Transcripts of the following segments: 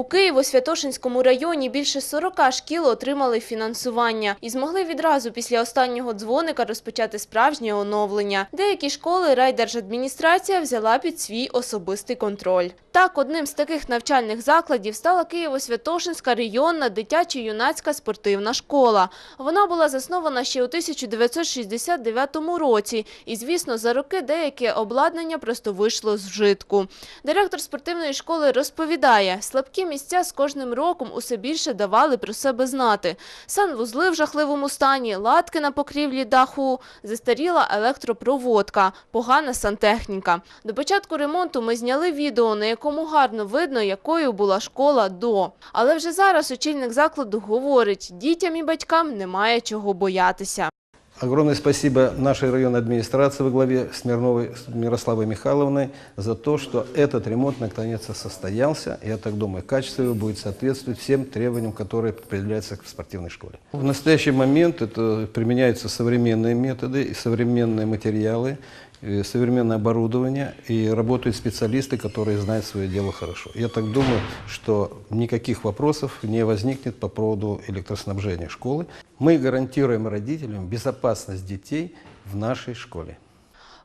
У Києво-Святошинському районі більше 40 шкіл отримали фінансування і змогли відразу після останнього дзвоника розпочати справжнє оновлення. Деякі школи райдержадміністрація взяла під свій особистий контроль. Так, одним з таких навчальних закладів стала Києво-Святошинська районна дитячо-юнацька спортивна школа. Вона була заснована ще у 1969 році, і, звісно, за роки деяке обладнання просто вийшло з вжитку. Директор спортивної школи розповідає, слабкі місця з кожним роком усе більше давали про себе знати. Санвузли в жахливому стані, латки на покрівлі даху, застаріла електропроводка, погана сантехніка. До початку ремонту ми зняли відео, на якому гарно видно, якою була школа до. Але вже зараз очільник закладу говорить, дітям і батькам немає чого боятися. Огромное спасибо нашей районной администрации во главе Смирновой Мирославой Михайловной за то, что этот ремонт наконец-то состоялся. Я так думаю, качество его будет соответствовать всем требованиям, которые предъявляются к спортивной школе. В настоящий момент это применяются современные методы и современные материалы, и Современное оборудование, и работают специалисты, которые знают свое дело хорошо. Я так думаю, что никаких вопросов не возникнет по поводу электроснабжения школы. Мы гарантируем родителям безопасность детей в нашей школе.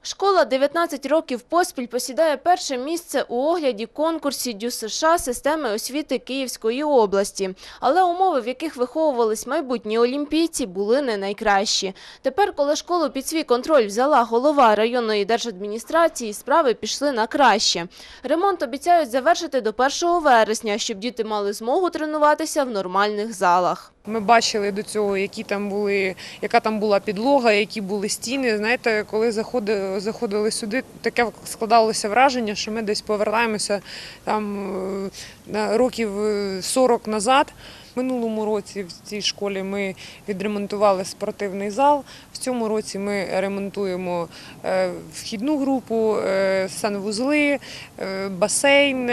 Школа 19 років поспіль посідає перше місце у огляді конкурсі Дю США системи освіти Київської області. Але умови, в яких виховувались майбутні олімпійці, були не найкращі. Тепер, коли школу під свій контроль взяла голова районної держадміністрації, справи пішли на краще. Ремонт обіцяють завершити до 1 вересня, щоб діти мали змогу тренуватися в нормальних залах. Ми бачили до цього, які там були, яка там була підлога, які були стіни. Знаєте, коли заходили, заходили сюди, таке складалося враження, що ми десь повертаємося там е, років е, 40 назад. Минулому році в цій школі ми відремонтували спортивний зал. В цьому році ми ремонтуємо е, вхідну групу, е, санвузли, е, басейн,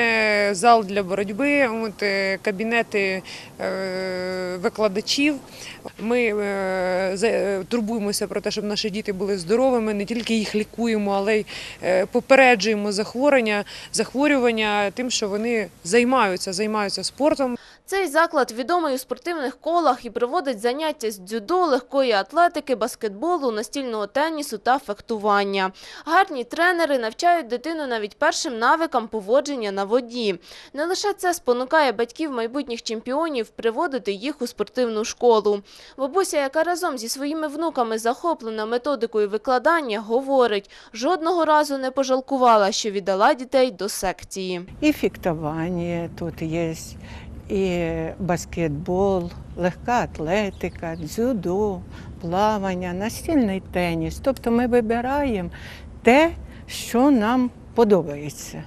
зал для боротьби, кабінети викладачів. Ми турбуємося про те, щоб наші діти були здоровими, не тільки їх лікуємо, але й попереджуємо захворювання, захворювання тим, що вони займаються, займаються спортом. Цей заклад відомий у спортивних колах і проводить заняття з дзюдо, легкої атлетики, баскетболу, настільного тенісу та фехтування. Гарні тренери навчають дитину навіть першим навикам поводження на воді. Не лише це спонукає батьків майбутніх чемпіонів приводити їх у спортивну школу. Бабуся, яка разом зі своїми внуками захоплена методикою викладання, говорить, жодного разу не пожалкувала, що віддала дітей до секції. І фехтування тут є, і баскетбол, легка атлетика, дзюдо, плавання, настільний теніс. Тобто ми вибираємо те, що нам подобається.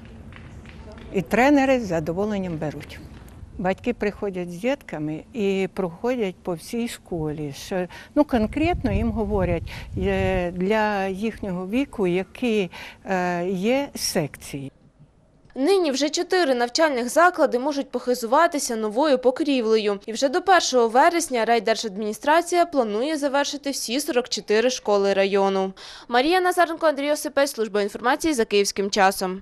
І тренери з задоволенням беруть. Батьки приходять з дітками і проходять по всій школі. Що, ну, конкретно їм говорять е, для їхнього віку, які е, є секції. Нині вже чотири навчальних заклади можуть похизуватися новою покрівлею. І вже до 1 вересня райдержадміністрація планує завершити всі 44 школи району. Марія Назаренко, Андрій Осипець, Служба інформації за Київським часом.